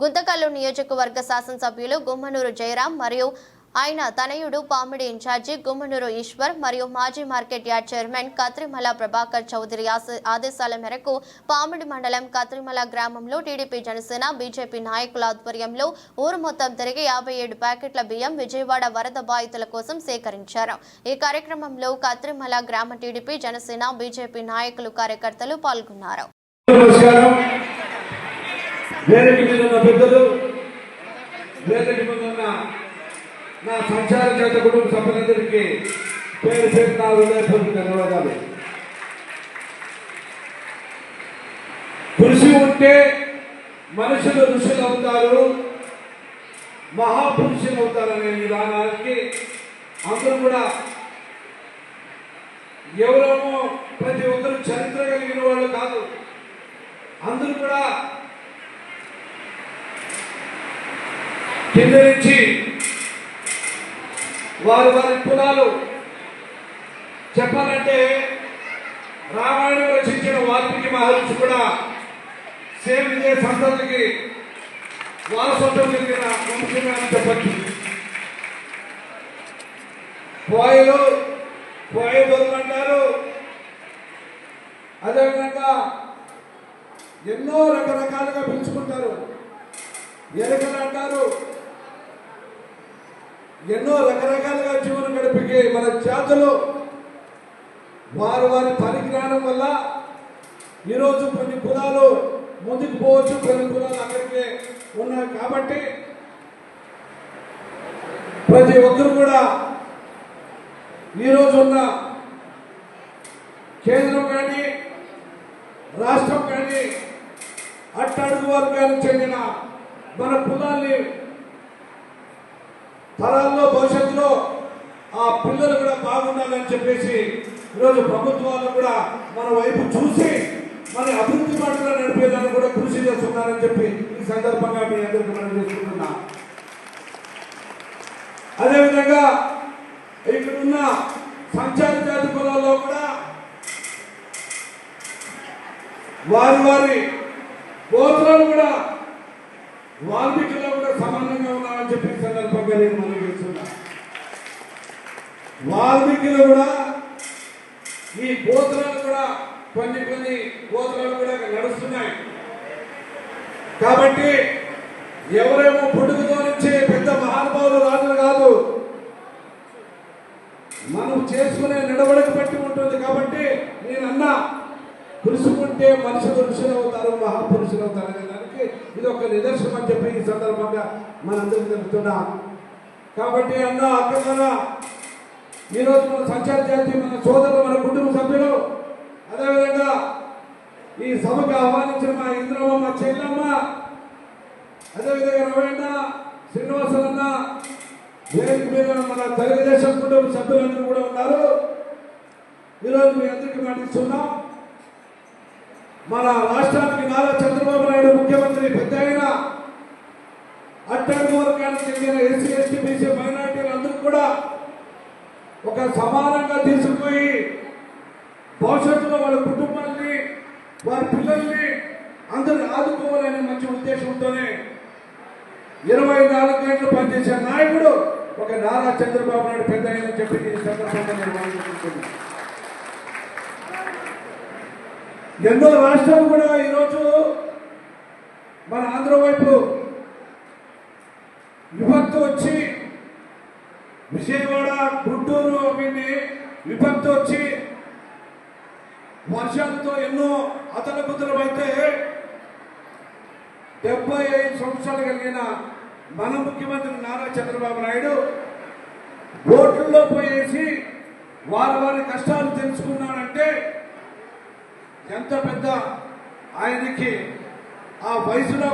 గుంతకల్లు నియోజకవర్గ శాసనసభ్యులు గుమ్మనూరు జయరాం మరియు ఆయన తనయుడు పామిడి ఇన్ఛార్జి గుమ్మనూరు ఈశ్వర్ మరియు మాజీ market yard chairman Katrimala Prabhakar Chowdary ఆదేశాల మేరకు పామిడి మండలం కత్రిమల గ్రామంలో టీడీపీ జనసేన బీజేపీ నాయకుల ఆధ్వర్యంలో ఊరు మొత్తం తిరిగి యాభై ఏడు ప్యాకెట్ల బియ్యం విజయవాడ వరద బాధితుల కోసం సేకరించారు. ఈ కార్యక్రమంలో కత్రిమల గ్రామ టీడీపీ జనసేన బీజేపీ నాయకులు కార్యకర్తలు పాల్గొన్నారు. వేదిక మీద ఉన్న పెద్దలు వేదిక మీద ఉన్న నా సంచార చేత కుటుంబ సభ్యులందరికీ పేరు పేరు నా హృదయపూర్వక ధన్యవాదాలు. కృషి ఉంటే మనుషులు ఋషులు అవుతారు మహాపురుషులు అవుతారనే విధానానికి అందరూ కూడా ఎవరేమో ప్రతి ఒక్కరు చరిత్ర కలిగిన వాళ్ళు కాదు. అందరూ కూడా కింద నుంచి వారి వారి కులాలు చెప్పాలంటే రామాయణం రచించిన వాల్మీకి మహర్షి కూడా సేమ్ ఇదే సంతతికి వారసత్వం జరిగిన వంశమే అని చెప్పచ్చు. పోయలు పోయ అంటారు. అదేవిధంగా ఎన్నో రకరకాలుగా పెంచుకుంటారు. ఎలుకలు అంటారు. ఎన్నో రకరకాలుగా జీవనం గడిపికి మన జాతులు వారి వారి పరిజ్ఞానం వల్ల ఈరోజు కొన్ని కులాలు ముందుకు పోవచ్చు కొన్ని కులాలు అక్కడికే ఉన్నాయి. కాబట్టి ప్రతి ఒక్కరు కూడా ఈరోజు ఉన్న కేంద్రం కానీ రాష్ట్రం కానీ అట్టడుగు వర్గానికి చెందిన మన కులాల్ని తరాల్లో భవిష్యత్తులో ఆ పిల్లలు కూడా బాగుండాలని చెప్పేసి ఈరోజు ప్రభుత్వాలు కూడా మన వైపు చూసి మన అభివృద్ధి పట్ల నడిపేదాన్ని కూడా కృషి చేస్తున్నారని చెప్పి ఈ సందర్భంగా మీ అందరికీ మనం చేసుకుంటున్నా అదేవిధంగా ఇక్కడున్న సంచార జాతి కులాల్లో కూడా వారి వారి గోత్రాలు కూడా వాల్మీకిలో కూడా సమానంగా ఈ నేను మనం చేస్తున్నా వాల్మీకిలో కూడా ఈ గోత్రాలు కూడా కొన్ని కొన్ని గోత్రాలు కూడా నడుస్తున్నాయి. కాబట్టి ఎవరేమో పుట్టుకతో నుంచి పెద్ద మహానుభావులు రాజులు కాదు. మనం చేసుకునే నడవడిక బట్టి ఉంటుంది కాబట్టి నేను అన్నా పురుషుకుంటే మనుషులు ఋషులు అవుతారు మహాపురుషులు అవుతారు అనే దానికి ఇది ఒక నిదర్శనం అని చెప్పి ఈ సందర్భంగా మనందరికీ తెలుపుతున్నా. కాబట్టి అన్న అక్కడ ఈరోజు మన సంచార జాతి మన సోదరులు మన కుటుంబ సభ్యులు అదేవిధంగా ఈ సభకు ఆహ్వానించిన మా ఇంద్రమ్మ మా చెల్లమ్మ అదేవిధంగా రవణ శ్రీనివాసలన్న వేదిక మీద మన తెలుగుదేశం కుటుంబ సభ్యులందరూ కూడా ఉన్నారు. ఈరోజు మీ అందరికీ మాటిస్తున్నాం. మన రాష్ట్రానికి నారా చంద్రబాబు నాయుడు ముఖ్యమంత్రి పెద్ద అయిన అట్టడుగు చెందిన ఎస్సీ ఎస్టీ బీసీ మైనార్టీలు అందరూ కూడా ఒక సమానంగా తీసుకుపోయి భవిష్యత్తులో వాళ్ళ కుటుంబాన్ని వారి పిల్లల్ని అందరిని ఆదుకోవాలనే మంచి ఉద్దేశంతోనే ఇరవై నాలుగు గంటలు పనిచేసే నాయకుడు ఒక నారా చంద్రబాబు నాయుడు పెద్ద ఆయన చెప్పి ఈ సందర్భంగా నేను ఎన్నో రాష్ట్రాలు కూడా ఈరోజు మన ఆంధ్ర వైపు విభక్తి వచ్చి విజయవాడ గుంటూరు అవన్నీ విపత్తు వచ్చి వర్షాలతో ఎన్నో అతలకుతలం డెబ్బై ఐదు సంవత్సరాలు కలిగిన మన ముఖ్యమంత్రి నారా చంద్రబాబు నాయుడు ఓట్లలో పోయేసి వారి వారి కష్టాలు తెలుసుకున్నాడంటే ఎంత పెద్ద ఆయనకి ఆ వయసులో